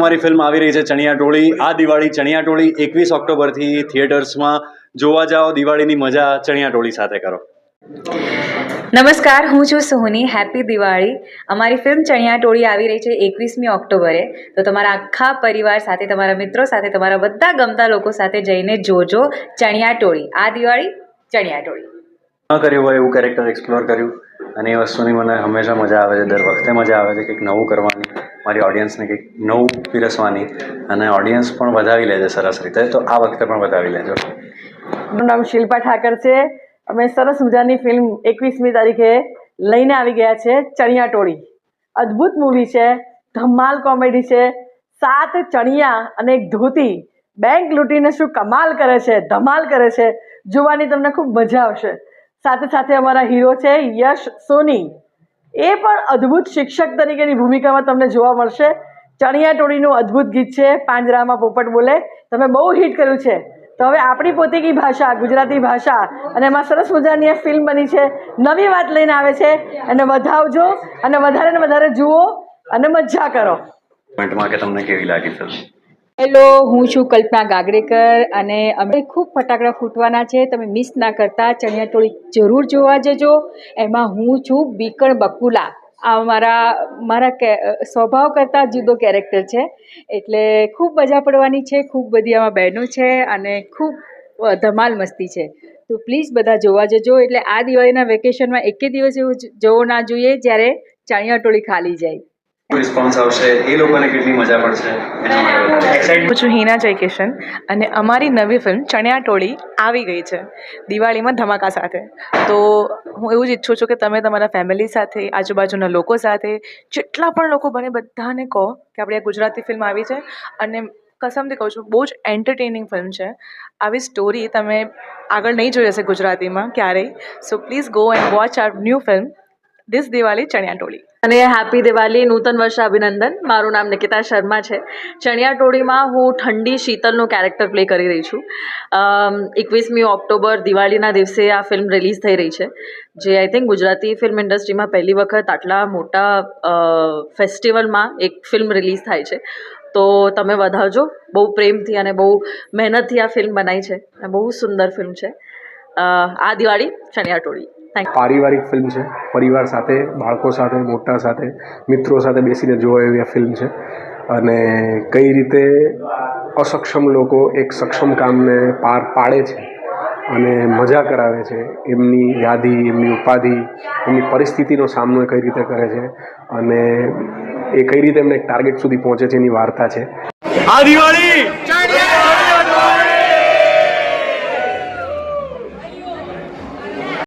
અમારી ફિલ્મ આવી રહી છે ચણિયા ટોળી આ દિવાળી ચણિયા ટોળી એકવીસ ઓક્ટોબરથી થિયેટર્સમાં. જોવા જાઓ દિવાળીની મજા ચણિયા ટોળી સાથે કરો. નમસ્કાર હું છું સોની હેપી દિવાળી. અમારી ફિલ્મ ચણિયા ટોળી આવી રહી છે એકવીસમી ઓક્ટોબરે. તો તમારા આખા પરિવાર સાથે તમારા મિત્રો સાથે તમારા બધા ગમતા લોકો સાથે જઈને જોજો ચણિયા ટોળી આ દિવાળી ચણિયા ટોળી ન કર્યું હોય એવું કેરેક્ટર એક્સપ્લોર કર્યું. અને એ વસ્તુની મને હંમેશા મજા આવે છે. દર વખતે મજા આવે છે કંઈક નવું કરવાની. મારી ઓડિયન્સને કંઈક નવું પીરસવાની અને ઓડિયન્સ પણ વધાવી લેજો સરસ રીતે. તો આ વખતે પણ વધાવી લેજો. મારું નામ શિલ્પા ઠાકર છે. અમે સરસ મજાની ફિલ્મ એકવીસમી તારીખે લઈને આવી ગયા છે ચણિયા ટોળી. અદ્ભુત મૂવી છે, ધમાલ કોમેડી છે, સાત ચણિયા અને એક ધોતી. બેંક લૂંટીને શું કમાલ કરે છે, ધમાલ કરે છે. જોવાની તમને ખૂબ મજા આવશે. સાથે સાથે અમારા હીરો છે યશ સોની. એ પણ અદ્ભુત શિક્ષક તરીકેની ભૂમિકામાં તમને જોવા મળશે. ચણિયા ટોળીનું અદ્ભુત ગીત છે, પાંજરામાં પોપટ બોલે. તમે બહુ હિટ કર્યું છે. તો હવે આપણી પોતેકી ભાષા, ગુજરાતી ભાષા, અને એમાં સરસ મજાની આ ફિલ્મ બની છે. નવી વાત લઈને આવે છે. અને વધાવજો, અને વધારે ને વધારે જુઓ, અને મજા કરો. કે તમને કેવી લાગી ફિલ્મ હેલો હું છું કલ્પના ગાગડેકર અને અમે ખૂબ ફટાકડા ફૂટવાના છે. તમે મિસ ના કરતા ચણિયાટોળી જરૂર જોવા જજો. એમાં હું છું બીકણ બકુલા. આ મારા મારા સ્વભાવ કરતાં જુદો કેરેક્ટર છે. એટલે ખૂબ મજા પડવાની છે, ખૂબ બધી આમાં બહેનો છે અને ખૂબ ધમાલ મસ્તી છે. તો પ્લીઝ બધા જોવા જજો. એટલે આ દિવાળીના વેકેશનમાં એકે દિવસ એવું જોવો ના જોઈએ જ્યારે ચણિયાટોળી ખાલી જાય. રિસ્પોન્સ આવશે. એ લોકોને કેટલી મજા પડશે. હું છું હિના જયકિશન અને અમારી નવી ફિલ્મ ચણિયા ટોળી આવી ગઈ છે. દિવાળીમાં ધમાકા સાથે. તો હું એવું જ ઈચ્છું છું કે તમે તમારા ફેમિલી સાથે, આજુબાજુના લોકો સાથે, જેટલા પણ લોકો બને, બધાને કહો કે આપણી આ ગુજરાતી ફિલ્મ આવી છે. અને કસમથી કહું છું, બહુ જ એન્ટરટેનિંગ ફિલ્મ છે. આવી સ્ટોરી તમે આગળ નહીં જોઈ હશે ગુજરાતીમાં ક્યારેય. So please go and watch our new film this Diwali Chaniya Toli અને હેપી દિવાળી નૂતન વર્ષ અભિનંદન. મારું નામ નિકિતા શર્મા છે. ચણિયા ટોળીમાં હું ઠંડી શીતલનું કેરેક્ટર પ્લે કરી રહી છું. એકવીસમી ઓક્ટોબર દિવાળીના દિવસે આ ફિલ્મ રિલીઝ થઈ રહી છે. જે આઈ થિંક ગુજરાતી ફિલ્મ ઇન્ડસ્ટ્રીમાં પહેલી વખત આટલા મોટા ફેસ્ટિવલમાં એક ફિલ્મ રિલીઝ થાય છે. તો તમે વધાવજો બહુ પ્રેમથી અને બહુ મહેનતથી આ ફિલ્મ બનાવી છે. અને બહુ સુંદર ફિલ્મ છે. આ દિવાળી ચણિયા ટોળી પારિવારિક ફિલ્મ છે. પરિવાર સાથે બાળકો સાથે મોટા સાથે મિત્રો સાથે બેસીને જોવા એવી આ ફિલ્મ છે. અને કઈ રીતે અસક્ષમ લોકો એક સક્ષમ કામને પાર પાડે છે અને મજા કરાવે છે એમની યાદી એમની ઉપાધિ એમની પરિસ્થિતિનો સામનો કઈ રીતે કરે છે અને એ કઈ રીતે એમને એક ટાર્ગેટ સુધી પહોંચે છે એની વાર્તા છે. આ દિવાળી